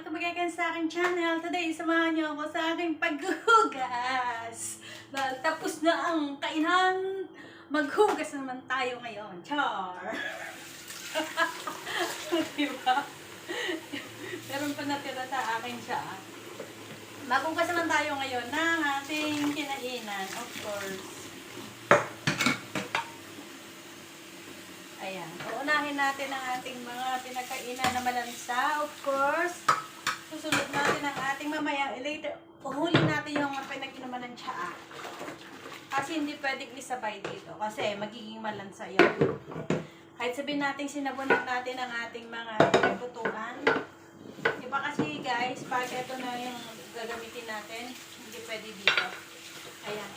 Welcome again sa aking channel. Today, samahan niyo ako sa aking paghuhugas. Dahil tapos na ang kainan, maghugas naman tayo ngayon. Char! diba? Meron pa natira sa akin siya. Maghugas naman tayo ngayon ng ating kinainan, of course. Ayan. Uunahin natin ang ating mga pinagkainan na malansa, of course. Susunod natin ang ating mamaya. Later, uhuli natin yung pinag-inuman ng tsaa. Kasi hindi pwedeng isabay dito. Kasi magiging malansa yun. Kahit sabihin natin sinabunan natin ang ating mga pinaglutuan. Iba kasi guys, pag ito na yung gagamitin natin, hindi pwede dito. Ayan.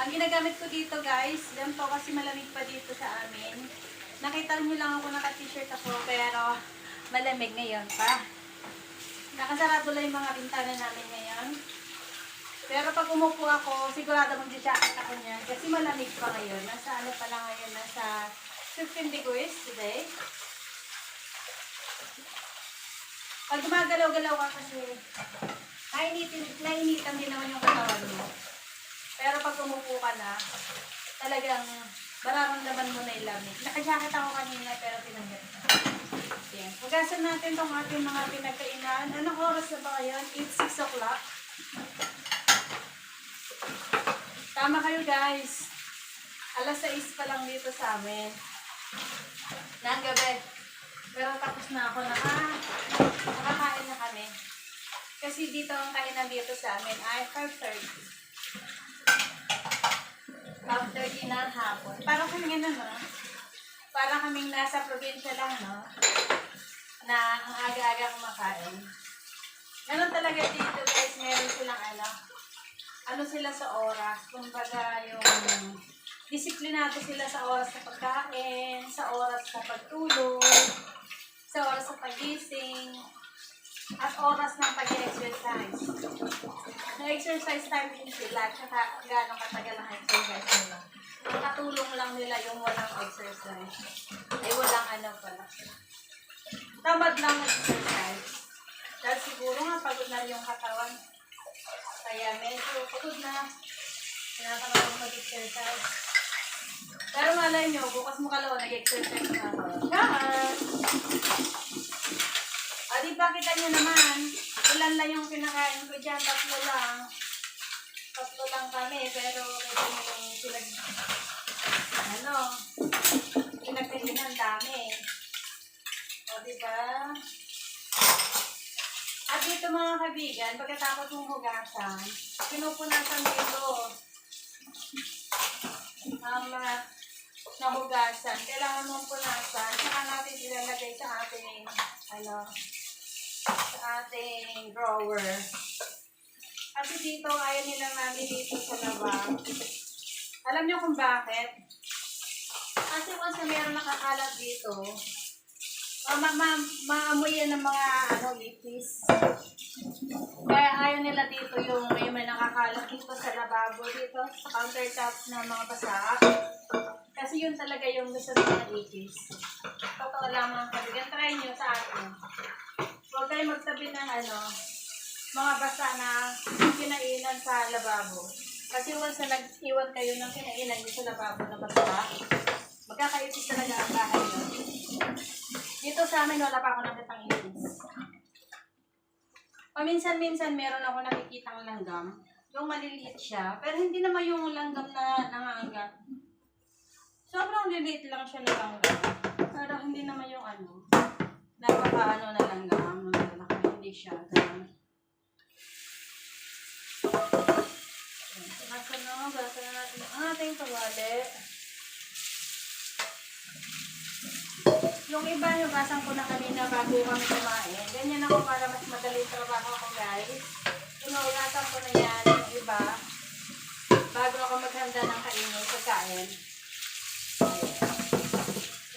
Ang ginagamit ko dito guys, yan po kasi malamig pa dito sa amin. Nakita niyo lang ako naka-t-shirt ako pero malamig ngayon pa. Nakasarado lang yung mga bintana namin ngayon. Pero pag umupo ako, sigurado mag-jacket ako niyan kasi malamig pa ngayon. Nasa ano pa lang ngayon, nasa 15 degrees today. Pag gumagalaw-galaw ka kasi, nainitin, nainitan din naman yung katawan mo. Pero pag umupo ka na, talagang mararamdaman mo na yung lamig. Nakajacket ako kanina pero pinanggat na. Yan. Hugasan natin tong ating mga pinagkainan. Anong oras na ba ngayon? It's 6 o'clock. Tama kayo guys. Alas 6 pa lang dito sa amin. Nang gabi. Pero tapos na ako na, ah, nakakain na kami. Kasi dito ang kainan dito sa amin ay 5.30. 5.30 na hapon. Para kami ano, no? Para kaming nasa probinsya lang, no? Na ang aga-aga kumakain. Ganun talaga dito, guys. Meron silang ano, ano sila sa oras. Kumbaga yung disiplinado sila sa oras sa pagkain, sa oras sa pagtulog, sa oras sa pagising, at oras ng pag-exercise. Na-exercise time din sila, tsaka gano'ng katagal ang exercise nila. Ang katulong lang nila yung walang exercise. Ay, walang ano pala. Tamad lang exercise. Dahil siguro nga pagod na yung katawan. Kaya medyo pagod na. Kinakamang mag-exercise. Pero malay nyo, bukas mo kalawa nag-exercise na ako. Char! Di ba kita nyo naman, ilan lang yung pinakain ko dyan, tatlo lang. Tatlo lang kami, pero medyo yung pinag, ano, pinagpilihan dami. O, di ba? At dito mga kaibigan, pagkatapos mong hugasan, pinupunasan dito ang mga nahugasan. Kailangan mong punasan, saka natin ilalagay sa ating, ano, sa ating drawer. Kasi dito, ayaw nila namin dito sa labas. Alam niyo kung bakit? Kasi once na meron nakakalat dito, ma ma ma maamoy yan ng mga ano, ipis. Kaya ayaw nila dito yung may may nakakalat dito sa lababo dito, sa countertop ng mga basa. Kasi yun talaga yung gusto ng ipis. Totoo mga kaibigan. Try nyo sa atin. Huwag kayo magtabi ng ano, mga basa na kinainan sa lababo. Kasi once na nag-iwan kayo ng kinainan nyo sa lababo na basa, magkakaipis talaga ang bahay nyo. Dito sa amin, wala pa ako nakitang ipis. Paminsan-minsan meron ako nakikitang langgam. Yung maliliit siya. Pero hindi naman yung langgam na nangangagat. Sobrang liliit lang siya na langgam. Pero hindi naman yung ano. Napaka ano na langgam. Malalaki. Hindi siya. Ganun. Nasa na, gasa na natin ang ating kawali. Yung iba, yung basang ko na kanina bago kami kumain. Ganyan ako para mas madali trabaho ko, guys. Inuulasan ko na yan, yung iba, bago ako maghanda ng kainin, pagkain. Ayan.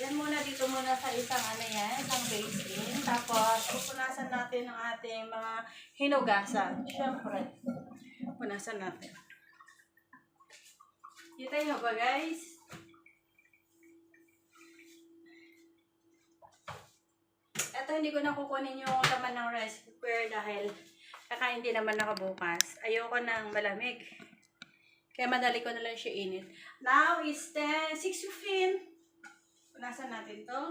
Yan muna dito muna sa isang ano yan, isang basin. Tapos, pupunasan natin ang ating mga hinugasan. Siyempre, punasan natin. Kita nyo ba, guys? Ito hindi ko na kukunin yung laman ng rice cooker dahil kakain din naman nakabukas. Ayoko ng malamig. Kaya madali ko na lang siya init. Now is 10, 6.15. Punasan natin to.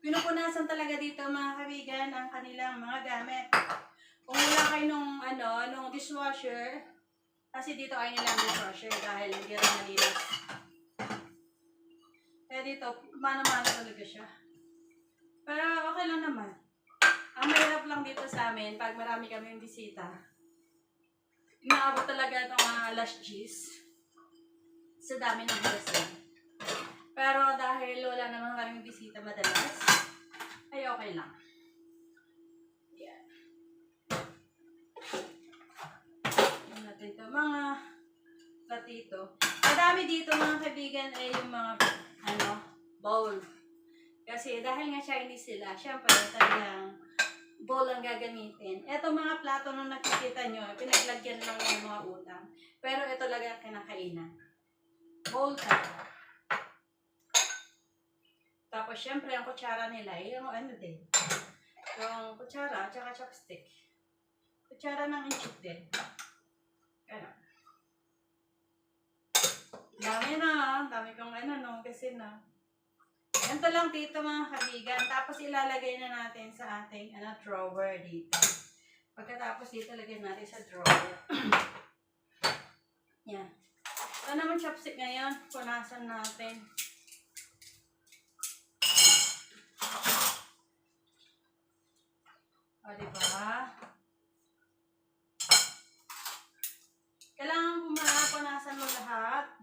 Pinupunasan talaga dito mga kaibigan ang kanilang mga gamit. Kung wala kayo nung, ano, nung dishwasher, kasi dito ay nilang dishwasher dahil hindi rin malinis. Kaya dito, mano-mano talaga siya. Pero okay lang naman. Ang mahirap lang dito sa amin, pag marami kami bisita, inaabot talaga itong mga alas 10 sa dami ng hugasan. Pero dahil wala naman kaming bisita madalas, ay okay lang. Yan. Yan natin ito. Mga platito. Madami dito mga kaibigan ay yung mga ano, bowl. Kasi dahil nga Chinese sila, syempre talagang bowl ang gagamitin. Ito mga plato nung nakikita nyo, pinaglagyan lang ng mga utang. Pero ito talaga kinakainan. Talaga. Tapos syempre ang kutsara nila, eh, yung ano din. Yung kutsara, tsaka chopstick. Kutsara ng inchik din. Ganun. Dami na, dami kong ano, no, kasi na. Ganito lang dito mga kaibigan. Tapos ilalagay na natin sa ating ano, drawer dito. Pagkatapos dito, lagyan natin sa drawer. Naman chopstick ngayon. Punasan natin. O, diba? Kailangan punasan mo lahat.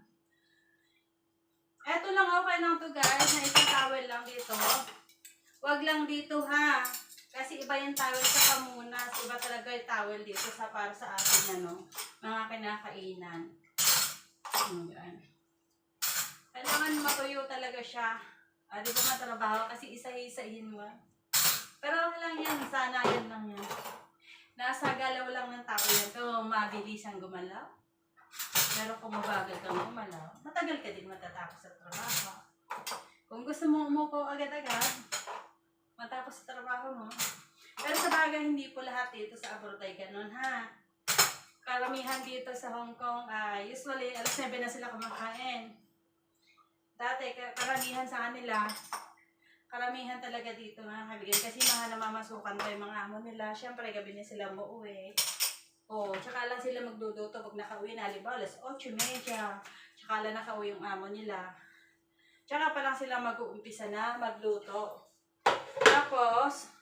Eto lang okay lang to guys, na isang towel lang dito. Wag lang dito ha. Kasi iba yung towel sa pamunas, iba talaga yung towel dito sa para sa ating ano, mga kinakainan. Ayan. Kailangan matuyo talaga siya. Ah, di ba matrabaho kasi isa-isahin mo. Pero okay lang yan, sana yan lang yan. Nasa galaw lang ng tao yan. Kung mabilis ang gumalaw. Pero kung mabagal kang gumalaw, matagal ka din matatapos sa trabaho. Kung gusto mo umupo agad-agad, matapos sa trabaho mo. Pero sa bagay, hindi po lahat dito sa abroad ay ganun, ha? Karamihan dito sa Hong Kong, ah, usually, alas 9 na sila kumakain. Dati, ka- karamihan sa kanila, karamihan talaga dito mga kaibigan. Kasi mga namamasukan pa yung mga amo nila. Siyempre, gabi na sila umuwi. O, tsaka lang sila magduduto pag nakauwi na. Halimbawa, alas 8.30. Tsaka lang nakauwi yung amo nila. Tsaka pa lang sila mag-uumpisa na magluto. Tapos,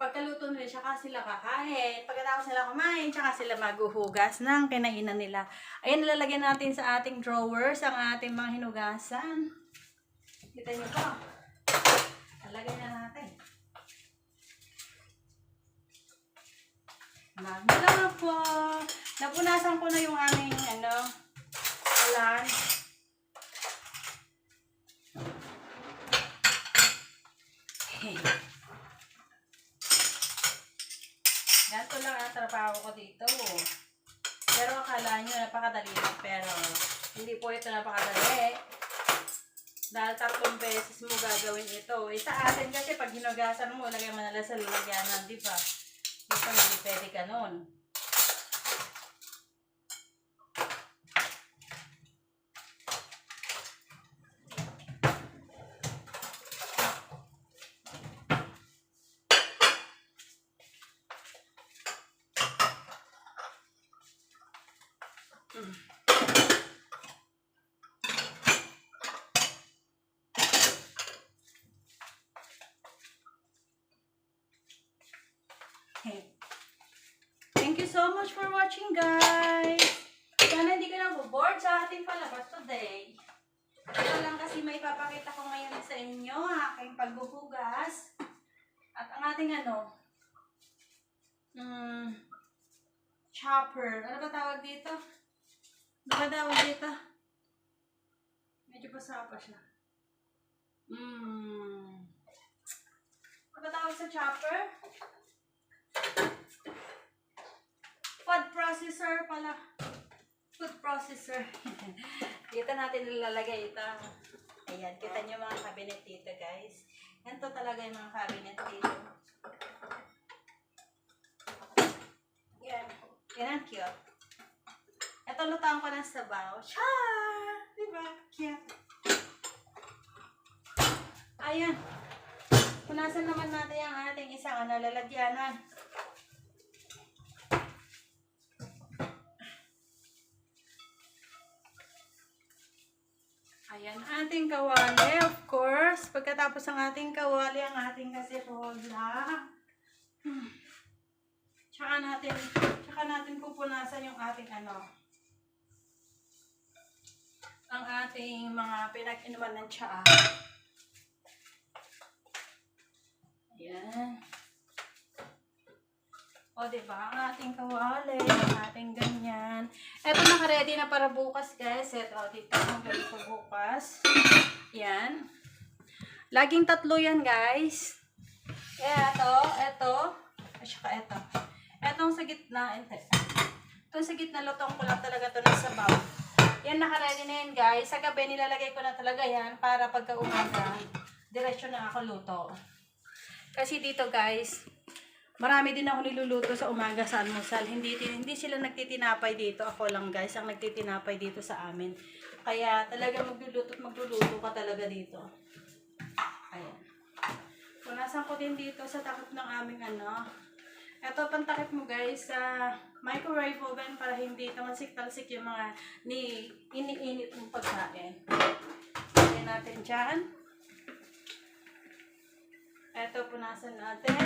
pagkaluto nila, tsaka sila kakain. Pagkatapos nila kumain, tsaka sila maghuhugas ng kinainan nila. Ayan, nilalagyan natin sa ating drawers ang ating mga hinugasan. Kita niyo po. Lalagay na natin. Marami na po. Napunasan ko na yung aming ano, ulan. Hey. Ganito lang ang dito. Pero akala nyo napakadali lang. Pero hindi po ito napakadali. Dahil tatlong beses mo gagawin ito. Eh, sa atin kasi pag hinugasan mo, lagay mo na lang sa lalagyanan, di ba? Pa hindi pwede ka nun. Okay. Thank you so much for watching, guys. Sana hindi ka na bored sa ating palabas today. Ito lang kasi may papakita ko ngayon sa inyo, aking pagbuhugas. At ang ating ano, mm, chopper. Ano ba tawag dito? Ano ba tawag dito? Medyo basa pa siya. Mm. Ano ba tawag sa chopper? Food processor pala. Food processor. dito natin nilalagay ito. Ayan, kita niyo mga cabinet dito, guys. Ganito talaga yung mga cabinet dito. Yan. Yan ang cute. Ito, lutaan ko ng sabaw. Char! Diba? Cute. Ayan. Punasan naman natin ang ating isang ano, lalagyanan. Ayan, ating kawali, of course. Pagkatapos ng ating kawali, ang ating kasirola. Hmm. Tsaka natin, tsaka natin pupunasan yung ating ano, ang ating mga pinag-inuman ng tsaa. Ayan. O, diba? Ang ating kawali, ang ating ganyan. Eto, naka-ready na para bukas, guys. Eto, dito ang ganito bukas. Yan. Laging tatlo yan, guys. Eto, eto. At saka eto. Etong sa gitna. Itong sa gitna, lutong ko lang talaga to ng sabaw. Yan, naka-ready na yan, guys. Sa gabi, nilalagay ko na talaga yan para pagka umaga, diretsyo na ako luto. Kasi dito, guys, Marami din ako niluluto sa umaga sa almusal. Hindi, hindi sila nagtitinapay dito. Ako lang guys ang nagtitinapay dito sa amin. Kaya talaga magluluto at magluluto ka talaga dito. Ayan. Punasan ko din dito sa takip ng aming ano. Ito pantakip mo guys sa microwave oven para hindi tamasik-talsik yung mga ni iniinit mong pagkain. Lagyan natin dyan. Ito punasan natin.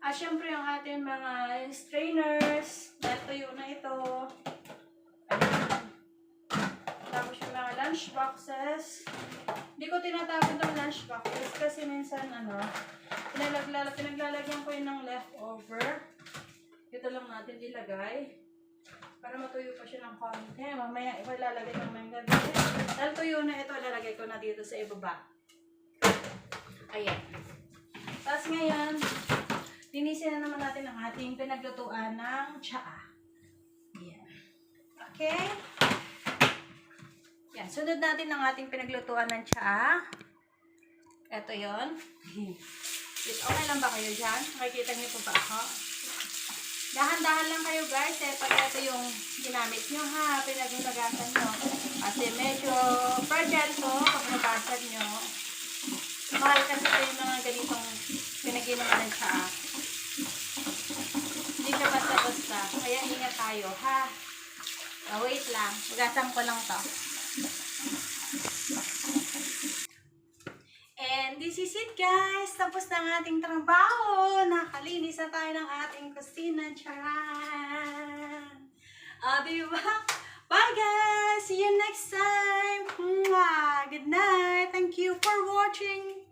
Ah, syempre ang ating mga strainers. Dahil tuyo na ito. Lunch boxes. Hindi ko tinatapon ng lunch boxes kasi minsan ano, pinaglalagyan, pinaglalagyan ko yun ng leftover. Dito lang natin ilagay. Para matuyo pa siya ng konti. Mamaya iba ilalagay ng mga gabi. Dahil tuyo na ito, ilalagay ko na dito sa ibaba. Ayan. Tapos ngayon, Linisin na naman natin ang ating pinaglutuan ng tsaa. Yan. Okay? Yan. Sunod natin ang ating pinaglutuan ng tsaa. Ito yon. Okay lang ba kayo dyan? Makikita niyo po ba ako? Dahan-dahan lang kayo guys. Eh, pag ito yung ginamit nyo ha, pinaginagasan nyo. Kasi medyo fragile to pag nabasag nyo. Mahal kasi ito yung mga ganitong pinaginuman ng tsaa. Hindi siya basta-basta. Kaya ingat tayo, ha? Oh, wait lang. Ugasan ko lang to. And this is it, guys. Tapos na ang ating trabaho. Nakalinis na tayo ng ating kusina. Charan! Ah, di ba? Bye, guys! See you next time! Mwah! Good night! Thank you for watching!